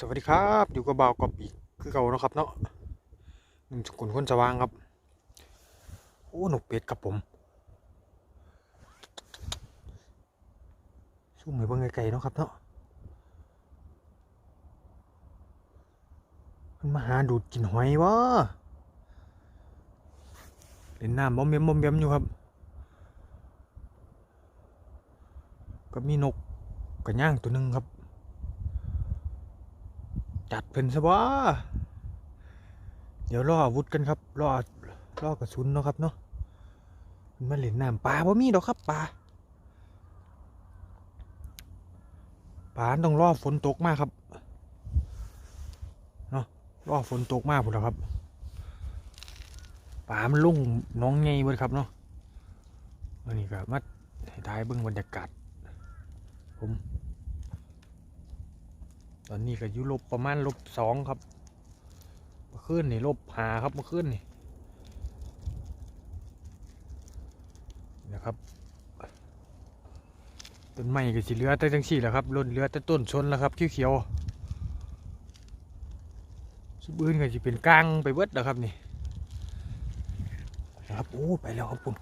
สวัสดีครับอยู่กับบาวกอบอีกคือเก่านะครับเนาะหนุ่มสกุลคนสว่างครับโอ้หนกเป็ดครับผมสู้เหมือนเบิ่งไกลๆเนาะครับเนาะมันมาหาดูดกินหอยวะเล่นน้ำบอมเบมบอมเบมอยู่ครับก็มีนกกระย่างตัวหนึ่งครับ จัดเพิ่นซะวะเดี๋ยวรออาวุธกันครับรอรอกระสุนเนาะครับเนาะมันมาเล่นน้ำปลาบ่มีดอกครับปลาปลาต้องรอฝนตกมากครับเนาะรอฝนตกมากพุ่นแล้วครับปลามันลุ่งน้องไงเบิดครับเนาะอันนี้ก็มาให้ทายเบิ่งบรรยากาศผม ตอนนี้ก็อยู่ลบประมาณลบสองครับเมื่อคืนนี่ลบหาครับเมื่อคืนนี่นะครับต้นไม้ก็สิเหลือแต่จังสี่แหละครับล้นเหลือแต่ต้นชนแล้วครับเขียวๆสุบอื่นก็สิเป็นกลางไปเบิดแล้วครับนี่นะครับโอ้ไปแล้วครับผม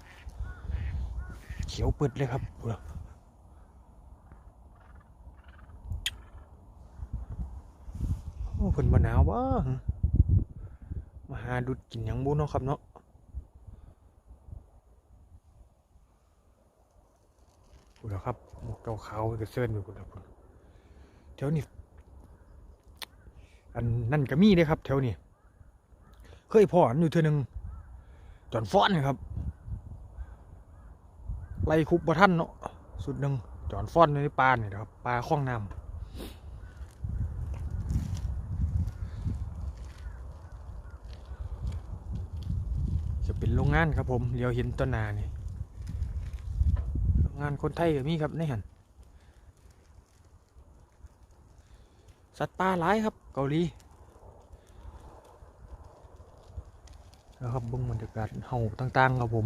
เขียวเปิดเลยครับพูดแล้ว โอ้ เพิ่นบ่หนาวบ่หึมาหาดุดกินหยังบ่เนาะครับเนาะพูดแล้วครับหมวกขาวๆมันก็เซิร์นไปพุ่นแล้วพุ่นแถวนี้อันนั่นก็มีเด้ครับแถวนี้เคยพ่ออันอยู่เทื่อหนึงจอนฟ้อนครับไล่คุบบ่ทันเนาะสุดหนึงจอนฟ้อนอยู่ในป่านี่นะครับป่าคลองน้ำ จะเป็น โรงงานครับผมเลี้ยวเห็นต้นนานี่โรงงานคนไทยก็มีครับในหันสัตว์ป่าหลายครับเกาหลีนะครับบึงบรรยากาศเห่าต่างๆครับผม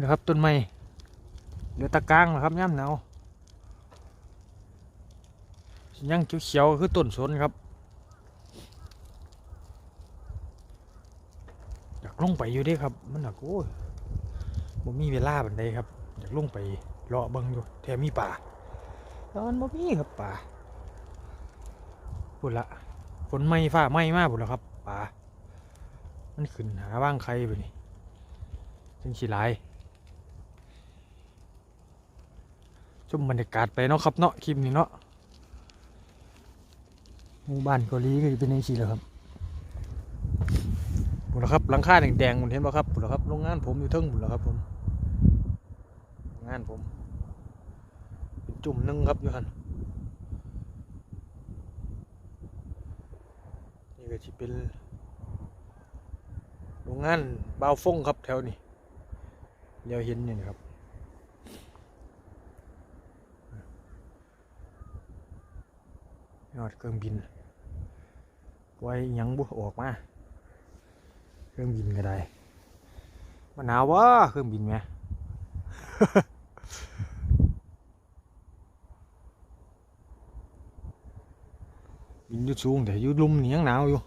นะครับต้นไม้เหลือตะกางนะครับย่ำหนาวยังเขียวๆคือต้นสนครับ อยากล งไปอยู่ด้ครับ มันหนักโอ้ยบ่มีเวลาบันไดครับอยากลงไปเลาะเบิ่งอยู่แถมมีป่าแล้วมันบ่มีครับป่าพุ่นละฝนไม้ฟ้าไม้มากพุ่นละครับป่ามันขึ้นหาบ้างใครไปนี่จังสิหลายชมบรรยากาศไปเนาะครับเนาะคลิปนี้เนาะหมู่บ้านเกาหลีก็จะเป็นจังซี่แหละครับ บุญแล้วครับหลังคาแดงๆมันเห็นป่ะครับบุญแล้วครับโรงงานผมอยู่เทิงบุญแล้วครับผมโรงงานผมเป็นจุ่มหนึงครับอยู่หันนี่ก็จะเป็นโรงงานบาวฟงครับแถวนี้เดี๋ยวเห็นนี่นะครับยอดเครื่องบินไว้ยังบุออกมา ครื่องบินก็ได้มันหนาววะเครื่องบินไหมบินยู่สูงแต่ยู่ลุ่มเนียงหนาวอยู่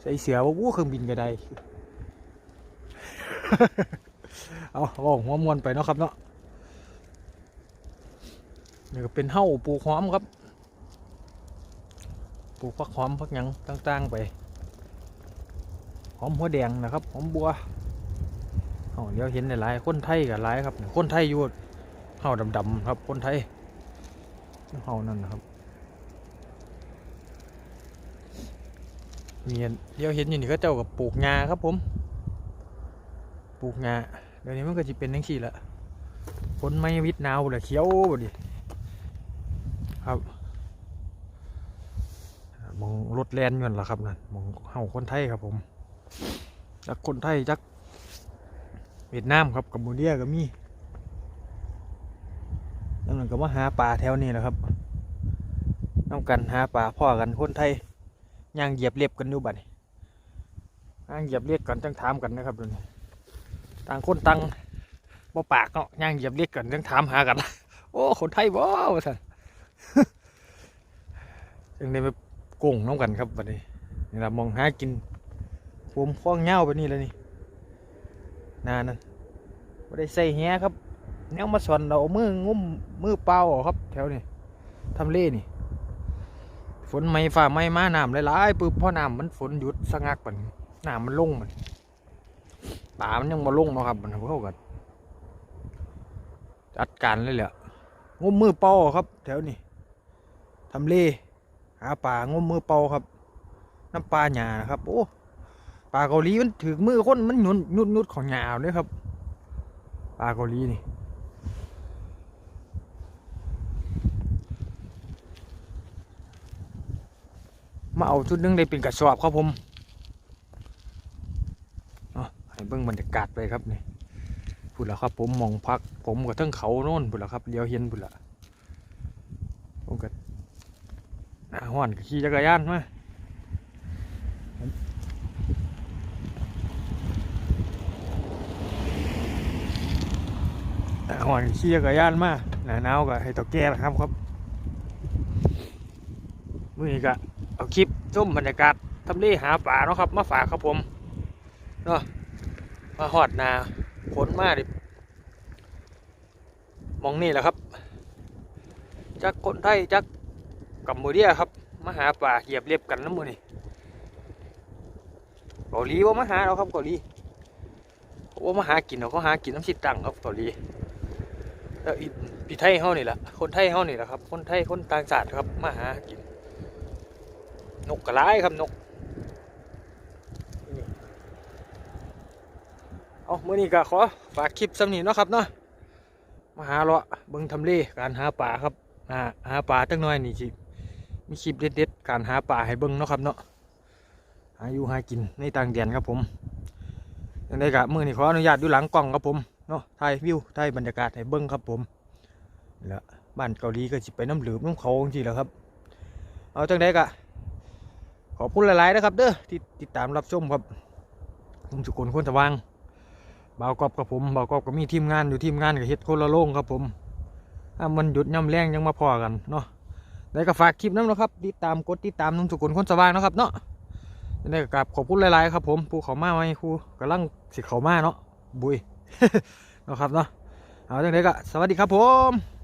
ใส่เสือว่าวู้เครื่องบินก็ได้ เอาบอกหัวมวนไปเนาะครับเนาะนี่ก็เป็นเห่าปลูกหอมครับ ปลูกผักหอมผักยังต่างๆไป หอมหัวแดงนะครับหอมบัวเอาเดี๋ยวเห็นหลายๆคนไทยกับหลายครับคนไทยอยู่เฮาดำๆครับคนไทยเฮานั่นนะครับเนี่ยเดี๋ยวเห็นอยู่นี่ก็เจ้ากับปลูกงาครับผมปลูกงาเดี๋ยวนี้มันก็จะเป็นทั้งสี่ละฝนไม่วิดนาวเลยเขียวบดดิครับมองรถแลนอยู่นั่นแหละครับนั่นมองเฮาคนไทยครับผม จากคนไทยจากเวียดนามครับกัมพูเดียก็มีนั่นก็มาหาปลาแถวนี้แหละครับน้ำกันหาปลาพ่อกันคนไทยย่างเหยียบเรียบกันอยู่บัดนี้ย่างเหยียบเรียกกันจังถามกันนะครับเดูนี่ต่างคนต่างบ่ปากเนาะย่างเหยียบเรียกกันจังถามหากัน โอ้คนไทยบ่ว่าซั่นจึงได้ไปโกงน้ำกันครับบัดนี้นี่ล่ะมองหากิน ผมคล้องเหย้าไปนี่แล้วนี่นานั่นบ่ได้ใส่แหครับแนวมาสอนเราเอามืองุ้มมือเปล่าครับ แถวนี้ทำเล่นี่ ฝนไม่ฝ่าไม่มาน้ำหลายๆปึ๊บพ่อน้ำมันฝนหยุดสงักมันน้ำมันลงมันป่ามันยังมาลงเนาะครับมันเขากันจัดการเลยแหละงมมือเปล่าครับ แถวนี้ทำเล่หาป่าง้มมือเปล่าครับ น้ำปลาหยานะครับโอ้ ปลาเกาหลีมันถือมือคนมันหนุนนุดนุดของหยาเลยครับปลาเกาหลีนี่มาเอาชุดนึงได้เป็นกระสอบครับผมเอาให้เบิ่งบรรยากาศไปครับนี่พูดแล้วครับ ผมมองพัก ผมกับทั้งเขาโน่นพูดแล้วครับเลี้ยวเห็นพูดและผมก็หน้าห้อนขี่จักรยานมา หอนขี่จักรยานมาหนาหนาวก็ให้ตัวแก่ละครับครับมื้อนี้ก็เอาคลิปชมบรรยากาศทำเลหาป่าเนาะครับมาฝากครับผมเนาะมาหอดนาฝนมากดิมองนี่แหละครับจักคนไทยจักกัมพูเดียครับมาหาป่าเหยียบเรียบกันน้ำมือนี่เกาหลีว่ามาหาเราครับเกาหลีว่ามาหากินเราก็หากินน้ำสิตังครับเกาหลี แล้วอีพี่ไทยเฮานี่แหละคนไทยเฮานี่แหละครับ คนไทยคนต่างชาติครับมาหากิน นกกระไรครับนกเอาเมื่อนี้ก็ขอฝากคลิปสำนีเนาะครับเนาะมาหาเลาะเบิ่งทำเลการหาป่าครับหาหาป่าตั้งน้อยนี่สิมีคลิปเด็ดๆการหาป่าให้เบิ่งเนาะครับเนาะหาอยู่หากินในต่างแดนครับผมยังไงกะมื่อนี้ขออนุญาตอยู่หลังกล้องครับผม เนาะถ่ายวิวถ่ายบรรยากาศให้เบิ่งครับผมแล้วบ้านเกาหลีก็สิไปน้ำหลืมน้ำเขาจริงๆแหล้วครับ เอาจังไดกะขอบคุณหลายๆนะครับเด้อที่ติดตามรับชมครับผมสุกลคนสว่างบ่าวกอบกับผมบ่าวกอบก็มีทีมงานอยู่ทีมงานกับเฮ็ดคนละโล่งครับผมถ้ามันหยุดย่ำแรงยังมาพอกันเนาะได้ก็ฝากคลิปน้ำนะครับติดตามกดติดตามนุ่มสุกลคนสว่างนะครับเนาะได้ก็กราบขอบคุณหลายๆครับผมผู้เขามาไหมครูกำลังสิเขามาเนาะบุย นะครับเนาะเอาเรื่องเล็ก็สวัสดีครับผม